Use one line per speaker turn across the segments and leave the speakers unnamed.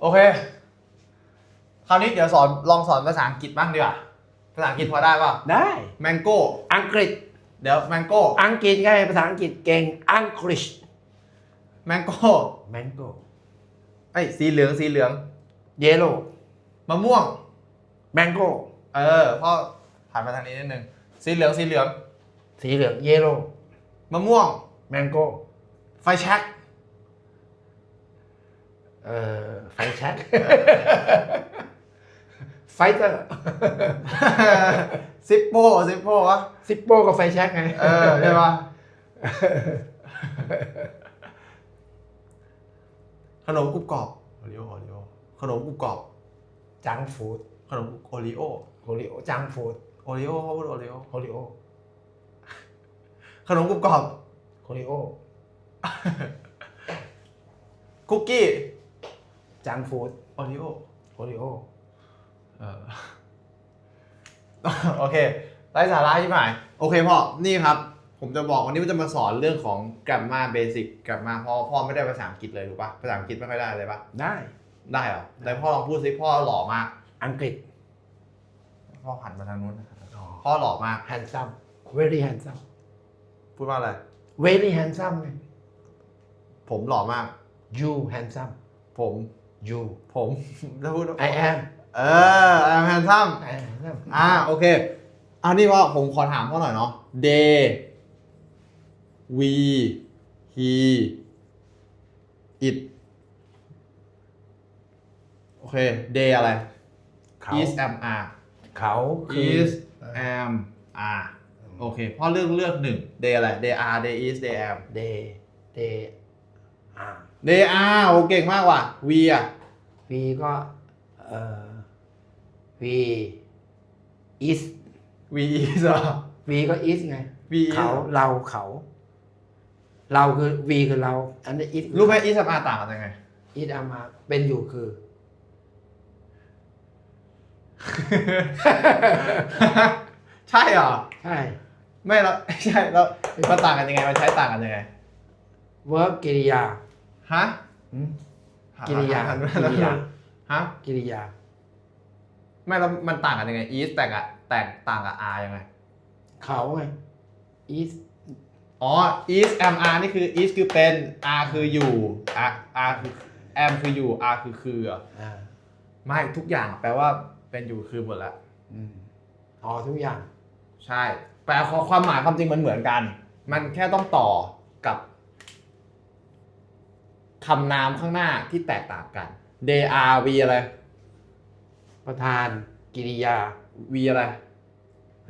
โอเค คราวนี้เดี๋ยวสอนลองสอนภาษาอังกฤษบ้างดีกว่า ภาษาอังกฤษพอได้ป่ะ
ได้
แมงโก้
อังกฤษ
เดี๋ยวแมงโก้
อังกฤษไงภาษาอังกฤษเก่ง อังกฤษ
แมงโก้
แมงโก้
ไอ้ยสีเหลืองสีเหลือง
เยลโล่
มะม่วง
แมงโก้
เออพ่อผ่านมาทางนี้นิดนึง สีเหลืองสีเหลือง
สีเหลืองเยลโล่
มะม่วง
แมงโก้
ไฟแช็ก
เอ่อ ไฟแช็กไฟเตอร์
ซิปโป้ซิปโป้วะ
ซิปโป้กับไฟแช็กไง
เออใช่ปะขนมกรุบกรอบโอริโอโอริโอขนมกรุบกรอบ
จังฟูด
ขนมโอริโอ
โอริโอจังฟูด
โอริโอเขาพูดโอริโอ
โอริโอ
ขนมกรุบกรอบ
โอริโอ
คุกกี้
จังฟูด
โอริโอ
โอริโอ
เออ โอเคไร้สาระที่หมายโอเคพ่อ นี่ครับ ผมจะบอกวันนี้ว่าจะมาสอนเรื่องของ grammar basic grammar เพราะพ่อไม่ได้ภาษาอังกฤษเลยถูกปะภาษาอังกฤษไม่ค่อยได้เลยปะ
ได้
ได้เหรอแต่พ่อลองพูดสิพ่อหล่อมาก
อังกฤษ
พ่อหันมาทางนู้นพ่อหล่อมาก
handsome very handsome
พูดว่าอะไร
very handsome ไง
ผมหล่อมาก
you handsome
ผม
you
ผมจะพูด
I am
เออ I'm handsome
I am handsome
อ่าโอเคอันนี้ว่าผมขอถามพ่อหน่อยเนาะ they we he it โอเค they อะไร
เขา
is am are
เขาคือ
is am are โอเคพ่อเลือกเลือกหนึ่ง they อะไร they are they is they am
they they are
they are โอเก่งมากว่ะ we อะ
we ก็เอ่อ we is
we is อะ
we ก็ is ไง
we is
เขาเราเขา เราคือ we คือเรา อันนี้ is
รู้ไหม is am are ต่างกันยังไง
is เอามาเป็นอยู่คือ
ใช่เหรอ
ใช่
ไม่แล้วใช่แล้วมันต่างกันยังไง มันใช้ต่างกันยังไง
verb กริยา
ฮะ
อืมกิริยา
หันม
กิริยา
ฮะ
กริยา
ไม่แล้วมันต่างกันยังไง is แต่งอะแตกต่างกับ are ยังไง
เขาไง is
อ๋อ is am are นี่คือ is คือเป็น are คืออยู่ are are คือ am คืออยู่ are คือคือเหรอ
อ่า
ไม่ทุกอย่างแปลว่าเป็นอยู่คือหมดแล้ว
อืมอ๋อทุกอย่าง
ใช่ แปลความหมายความจริงมันเหมือนกัน มันแค่ต้องต่อกับ คำนามข้างหน้าที่แตกต่างกัน they are we อะไร
ประธานกิริยา
we อะไร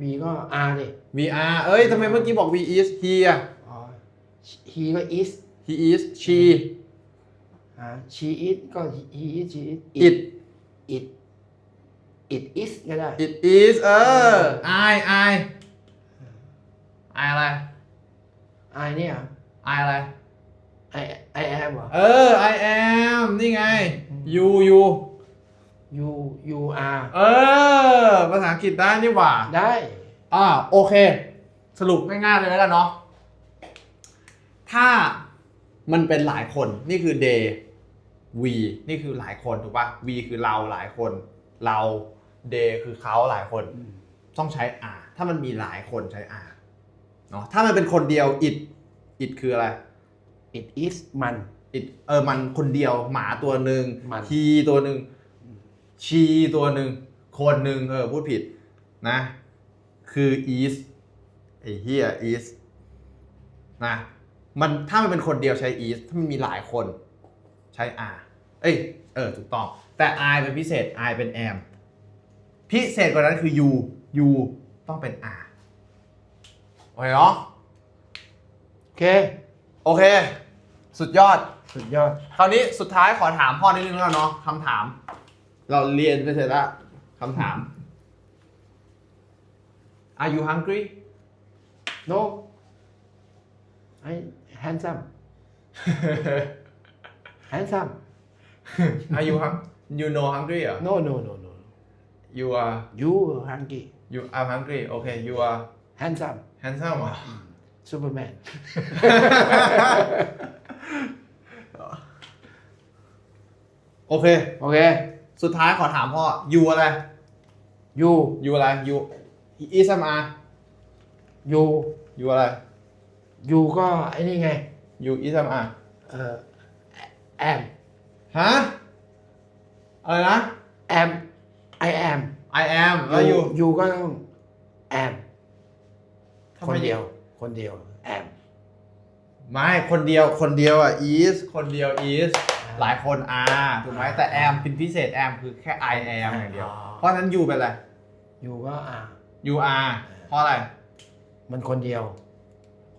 we ก็ are ดิ
we are เอ้ยทำไมเมื่อกี้บอก we is he อะ
อ๋อ he ก็ is
he is she
อ่า she is ก็ he is she is
it
it it is ก็ได้
it is เออ I I I อะไร
I เนี่ย
I อะไร
I I am เหรอ
เออ I am นี่ไง you you
you you are
เออ ภาษาอังกฤษได้นี่หว่า
ได้
อ่าโอเค สรุปง่ายๆเลยแล้วกันเนาะถ้ามันเป็นหลายคนนี่คือ they we นี่คือหลายคนถูกปะ we คือเราหลายคน เรา they คือเขาหลายคน ต้องใช้ are ถ้ามันมีหลายคนใช้ are เนาะถ้ามันเป็นคนเดียว it it คืออะไร
it is มัน
it เออมันคนเดียวหมาตัวหนึ่ง
มัน
he ตัวหนึ่ง she ตัวหนึ่งคนหนึ่งเออพูดผิดนะ คือ is ไอ้เฮีย is นะมันถ้ามันเป็นคนเดียวใช้ is ถ้ามันมีหลายคนใช้ are เอ้ยเออถูกต้อง แต่ I เป็นพิเศษ I เป็น am พิเศษกว่านั้นคือ you you ต้องเป็น are โอเคเนาะ
โอเค
โอเค สุดยอด
สุดยอด
คราวนี้สุดท้ายขอถามพ่อนิดนึงแล้วเนาะคำถาม เราเรียนไปเสร็จแล้วคำถาม Are you hungry
no I handsome handsome
Are you hung you know hungry เหรอ
no no no no
You are
you hungry
you are hungry Okay you are
handsome
handsome เหรอ
superman
โอเค
โอเค
สุดท้ายขอถามพ่อยูอะไร
ยู
ยูอะไรยูอีสมา
ยู
ยูอะไร
ยูก็ไอ้นี่ไง
ยูอีสมา
เอ่อแอม
ฮะอะไรนะ
แอม I am
I am แล้วยู
ยูก็ต้องแอม
ทำ
ค
ไม
นเดียว คนเดียวแอม
ไม่คนเดียวคนเดียวอะ is คนเดียว is หลายคน are ถูกไหมแต่ am เป็นพิเศษ am คือแค่ I am อย่างเดียว
อ๋อ
เพราะฉะนั้น you เป็นอะไร
ยูก็อ่า
you are เพราะอะไร
มันคนเดียว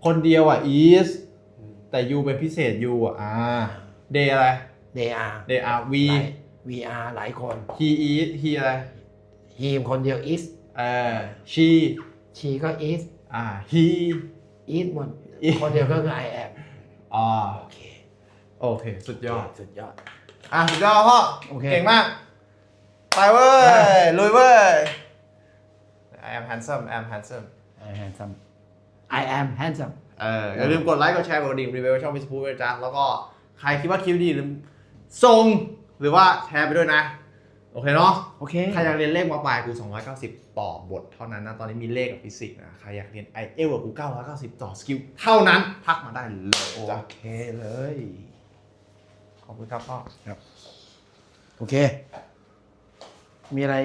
คนเดียวอะ is แต่ you เป็นพิเศษ you อะ are they อะไร
they are
they are we
หลาย we are หลายคน
he is he อะไร
he คนเดียว is
เออ she
she ก็ is
อ่า he
is หมด
is
คนเดียวก็คือ I am
อ่า
โอเค
โอเค สุดยอด
สุดยอด
อะสุดยอดพ่อ
โอเค
เก่งมาก ไปเว้ย ลุยเว้ย I am handsome I am handsome
I am handsome I am handsome
เอออย่าลืมกดไลค์ กดแชร์ กดกระดิ่งรีวิวช่องพิสพูด้วยจ้าแล้วก็ใครคิดว่าคลิปดีอย่าลืมส่งหรือว่าแชร์ไปด้วยนะ โอเคเนาะ
โอเค
ใครอยากเรียนเลขมาปลายกู290 ต่อบทเท่านั้นนะ ตอนนี้มีเลขกับฟิสิกส์นะ ใครอยากเรียน i อเอลกับกู990 ต่อสกิลเท่านั้นทักมาได้เลย
โอ
จ้ะ
เคเลย
ขอบคุณครับพ่อ
โอเค มีอะไร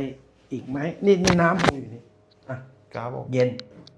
อีกไหมนี่นี่น้ำผมอยู่นี่อะ
ครับผม
เย็น